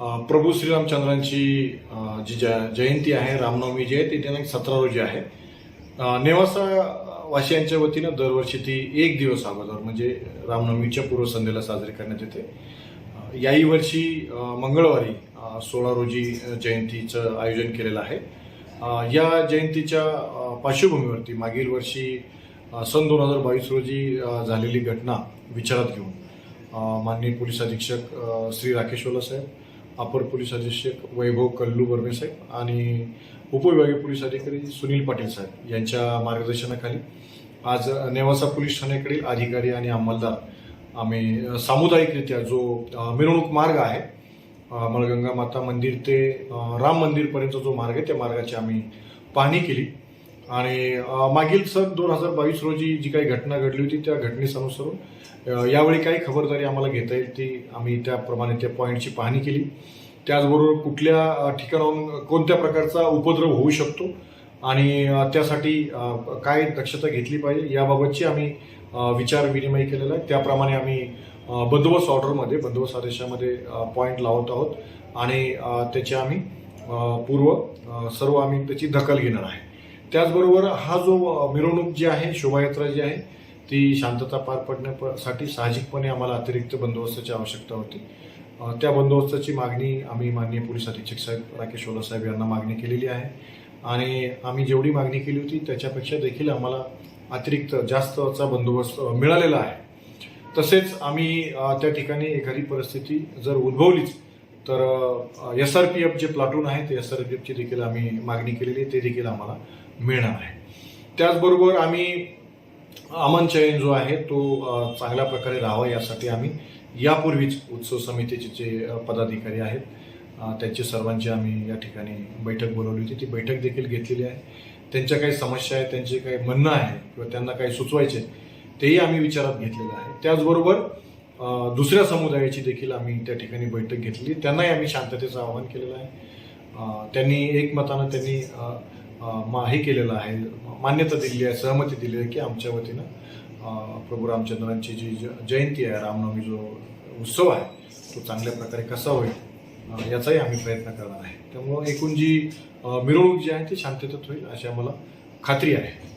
प्रभू श्रीरामचंद्रांची जी जय- जयंती आहे रामनवमी जी आहे ती दिनांक सतरा रोजी आहे. नेवासा वाशियांच्या वतीनं दरवर्षी ती एक दिवस अगोदर म्हणजे रामनवमीच्या पूर्वसंध्येला साजरी करण्यात येते. याही वर्षी मंगळवारी सोळा रोजी जयंतीचं आयोजन केलेलं आहे. या जयंतीच्या पार्श्वभूमीवरती मागील वर्षी सन दोन हजार बावीस रोजी झालेली घटना विचारात घेऊन माननीय पोलीस अधीक्षक श्री राकेश ओला साहेब अपर पोलीस अधीक्षक वैभव कल्लू बर्मे साहेब आणि उपविभागीय पोलीस अधिकारी सुनील पाटील साहेब यांच्या मार्गदर्शनाखाली आज नेवासा पोलीस ठाण्याकडील अधिकारी आणि अंमलदार आम्ही सामुदायिकरित्या जो मिरवणूक मार्ग आहे मळगंगा माता मंदिर ते राम मंदिरपर्यंत जो मार्ग आहे त्या मार्गाची आम्ही पाहणी केली. आणि मागील सन दोन हजार बावीस रोजी जी काही घटना घडली होती त्या घटनेस अनुसरून यावेळी काही खबरदारी आम्हाला घेता येईल ती आम्ही त्याप्रमाणे त्या पॉईंटची पाहणी केली. त्याचबरोबर कुठल्या ठिकाणाहून कोणत्या प्रकारचा उपद्रव होऊ शकतो आणि त्यासाठी काय दक्षता घेतली पाहिजे याबाबतची आम्ही विचार विनिमय केलेला आहे. त्याप्रमाणे आम्ही बंदोबस्त ऑर्डरमध्ये बंदोबस्त आदेशामध्ये पॉईंट लावत आहोत आणि त्याची आम्ही पूर्व सर्व आम्ही त्याची दखल घेणार आहे. त्याचबरोबर हा जो मिरवणूक जी आहे शोभायात्रा जी आहे ती शांतता पार पडण्यासाठी साहजिकपणे आम्हाला अतिरिक्त बंदोबस्ताची आवश्यकता होती. त्या बंदोबस्ताची मागणी आम्ही माननीय पोलीस अधीक्षक साहेब राकेश ओला साहेब यांना मागणी केलेली आहे. आणि आम्ही जेवढी मागणी केली होती त्याच्यापेक्षा देखील आम्हाला अतिरिक्त जास्तचा बंदोबस्त मिळालेला आहे. तसेच आम्ही त्या ठिकाणी एखादी परिस्थिती जर उद्भवलीच तर S R P F J platoon आहे ते एस आर पी एफची देखील आम्ही मागणी केलेली आहे ते देखील आम्हाला मिळणार आहे. त्याचबरोबर आम्ही अमन चयन जो आहे तो चांगल्या प्रकारे राहावा यासाठी आम्ही यापूर्वीच उत्सव समितीचे जे पदाधिकारी आहेत त्यांची सर्वांची आम्ही या ठिकाणी बैठक बोलवली होती. ती बैठक देखील घेतलेली आहे. त्यांच्या काही समस्या आहेत त्यांचे काही म्हणणं आहे किंवा त्यांना काही सुचवायचे तेही आम्ही विचारात घेतलेलं आहे. त्याचबरोबर दुसऱ्या समुदायाची देखील आम्ही त्या ठिकाणी बैठक घेतली. त्यांनाही आम्ही शांततेचं आवाहन केलेलं आहे. त्यांनी एकमतानं त्यांनी मा- हे केलेलं आहे. मान्यता दिलेली आहे सहमती दिली आहे की आमच्या वतीनं प्रभू रामचंद्रांची जी ज- जयंती आहे रामनवमी जो उत्सव आहे तो चांगल्या प्रकारे कसा होईल याचाही आम्ही प्रयत्न करणार आहे. त्यामुळं एकूण जी मिरवणूक जी आहे ती शांततेत होईल अशी आम्हाला खात्री आहे.